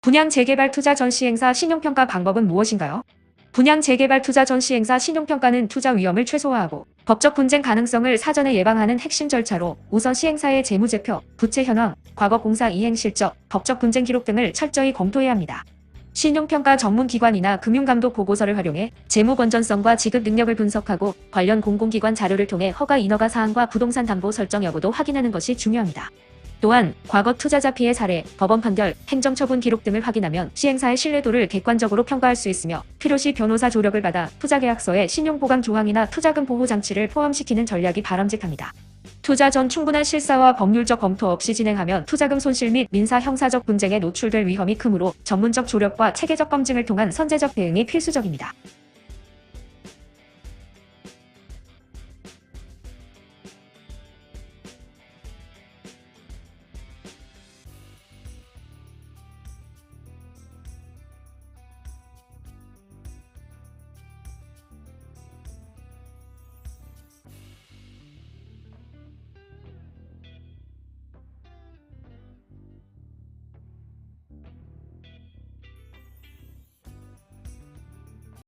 분양 재개발 투자 전 시 행사 신용평가 방법은 무엇인가요? 분양 재개발 투자 전 시 행사 신용평가는 투자 위험을 최소화하고 법적 분쟁 가능성을 사전에 예방하는 핵심 절차로 우선 시행사의 재무제표, 부채 현황, 과거 공사 이행 실적, 법적 분쟁 기록 등을 철저히 검토해야 합니다. 신용평가 전문기관이나 금융감독 보고서를 활용해 재무 건전성과 지급 능력을 분석하고 관련 공공기관 자료를 통해 허가 인허가 사항과 부동산 담보 설정 여부도 확인하는 것이 중요합니다. 또한 과거 투자자 피해 사례, 법원 판결, 행정처분 기록 등을 확인하면 시행사의 신뢰도를 객관적으로 평가할 수 있으며 필요시 변호사 조력을 받아 투자계약서에 신용보강 조항이나 투자금 보호 장치를 포함시키는 전략이 바람직합니다. 투자 전 충분한 실사와 법률적 검토 없이 진행하면 투자금 손실 및 민사 형사적 분쟁에 노출될 위험이 크므로 전문적 조력과 체계적 검증을 통한 선제적 대응이 필수적입니다.